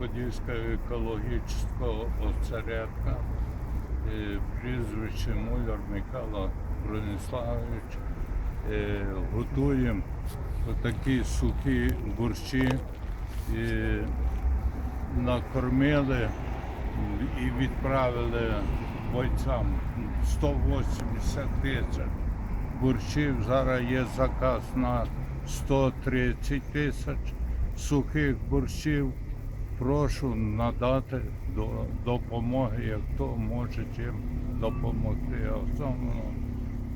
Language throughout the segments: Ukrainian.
Подільська екологічного осередка, е, прізвище Муляр Михайло Брониславович. Е, Готуємо такі сухі борщі. Е, Накормили і відправили бойцям 180 тисяч борщів. Зараз є заказ на 130 тисяч сухих борщів. Прошу надати до допомоги, як хто може чим допомогти.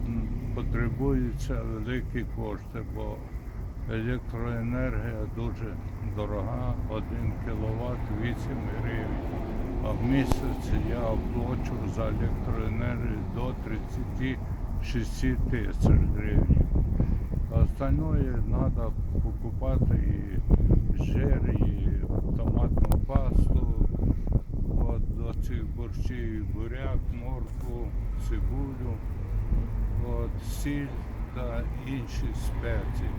М, потребуються великі кошти, бо електроенергія дуже дорога, 1 кВт 8 гривень. А в місяць я оплачу за електроенергію до 36 тисяч гривень. Остальное надо покупати і жир, і до борщів, буряк, моркву, цибулю, от, сіль та інші спеції.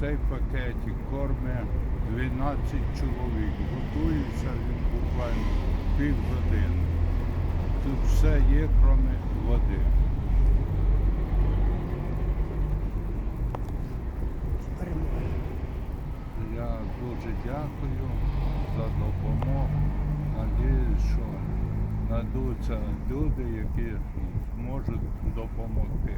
Цей пакетик кормить 12 чоловік. Готується він буквально пів години. Тут все є, крім води. Я дуже дякую знайдуться люди, які можуть допомогти.